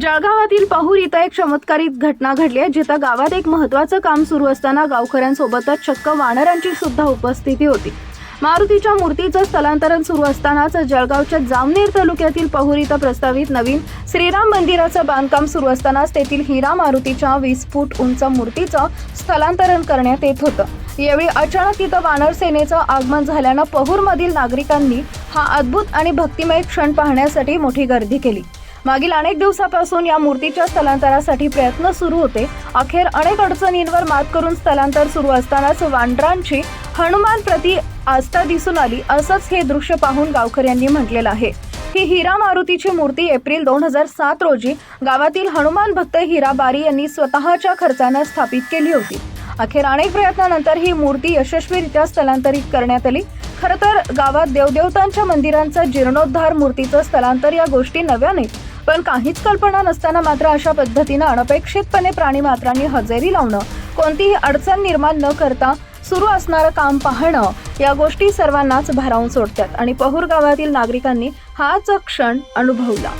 जळगावातील पाहूर इथं एक चमत्कारित घटना घडली आहे जिथं गावात एक महत्वाचं काम सुरू असताना गावकऱ्यांसोबतच चक्क वानरांची सुद्धा उपस्थिती होती. मारुतीच्या मूर्तीचं स्थलांतरण सुरू असतानाच जळगावच्या जामनेर तालुक्यातील पाहूर इथं प्रस्तावित नवीन श्रीराम मंदिराचं बांधकाम सुरू असतानाच तेथील हिरा मारुतीच्या वीस फूट उंच मूर्तीचं स्थलांतरण करण्यात येत होतं. यावेळी अचानक तिथं वानर सेनेचं आगमन झाल्यानं पहूरमधील नागरिकांनी हा अद्भुत आणि भक्तिमय क्षण पाहण्यासाठी मोठी गर्दी केली. मागील अनेक दिवसापासून या मूर्तीच्या स्थलांतरासाठी प्रयत्न सुरू होते. अखेर अनेक अडचणींवर मात करून स्थलांतर सुरू असतानाच वांडरांची हनुमान प्रति आस्था दिसून आली असंच हे दृश्य पाहून गावकऱ्यांनी म्हटलेलं आहे. ही हिरा मारुतीची मूर्ती एप्रिल दोन हजार सात रोजी गावातील हनुमान भक्त हिरा बारी यांनी स्वतःच्या खर्चानं स्थापित केली होती. अखेर अनेक प्रयत्नानंतर ही मूर्ती यशस्वीरित्या स्थलांतरित करण्यात आली. खरं तर गावात देवदेवतांच्या मंदिरांचा जीर्णोद्धार मूर्तीचं स्थलांतर या गोष्टी नव्या नाहीत पण काहीच कल्पना नसताना मात्र अशा पद्धतीनं अनपेक्षितपणे प्राणीमात्रांनी हजेरी लावणं कोणतीही अडचण निर्माण न करता सुरू असणारं काम पाहणं या गोष्टी सर्वांनाच भारावून सोडतात. आणि पहूर गावातील नागरिकांनी हाच क्षण अनुभवला.